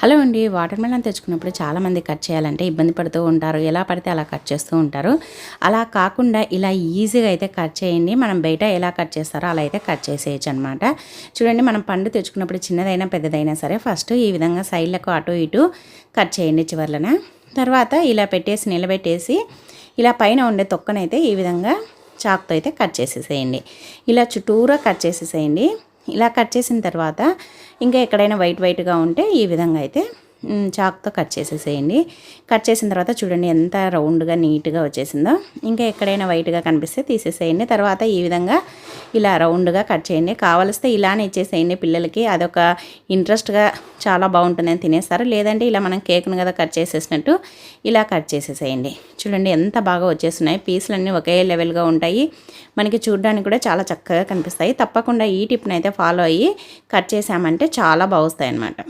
Hello అండి water melon తెచ్చుకున్నప్పుడు చాలామంది కట్ చేయాలంటే ఇబ్బంది పడుతూ ఉంటారు. ఎలా పడితే అలా కట్ చేస్తూ ఉంటారు. అలా కాకుండా ఇలా ఈజీగా అయితే కట్ చేయండి. మనం బయట ఎలా కట్ చేస్తారో అలా అయితే కట్ చేసేయచ్చు అనమాట చూడండి మనం పండు తెచ్చుకున్నప్పుడు చిన్నదైనా పెద్దదైనా సరే ఫస్ట్ ఈ విధంగా సైడ్లకు అటు ఇటు కట్ చేయండి చివర్లన. తర్వాత ఇలా పెట్టేసి నిలబెట్టేసి ఇలా పైన ఉండే తొక్కనైతే ఈ విధంగా చాక్తో అయితే కట్ చేసేసేయండి. ఇలా చుట్టూరా కట్ చేసేసేయండి. ఇలా కట్ చేసిన తర్వాత ఇంకా ఎక్కడైనా వైట్ వైట్గా ఉంటే ఈ విధంగా అయితే చాక్తో కట్ చేసేసేయండి. కట్ చేసిన తర్వాత చూడండి ఎంత రౌండ్గా నీట్గా వచ్చేసిందో. ఇంకా ఎక్కడైనా వైట్గా కనిపిస్తే తీసేసేయండి. తర్వాత ఈ విధంగా ఇలా రౌండ్గా కట్ చేయండి. కావలిస్తే ఇలానే ఇచ్చేసేయండి పిల్లలకి. అదొక ఇంట్రెస్ట్గా చాలా బాగుంటుందని తినేస్తారు. లేదంటే ఇలా మనం కేక్ను కదా కట్ చేసేసినట్టు ఇలా కట్ చేసేసేయండి. చూడండి ఎంత బాగా వచ్చేస్తున్నాయి. పీసులన్నీ ఒకే లెవెల్గా ఉంటాయి. మనకి చూడడానికి కూడా చాలా చక్కగా కనిపిస్తాయి. తప్పకుండా ఈ టిప్ని అయితే ఫాలో అయ్యి కట్ చేసామంటే చాలా బాగుస్తాయి అన్నమాట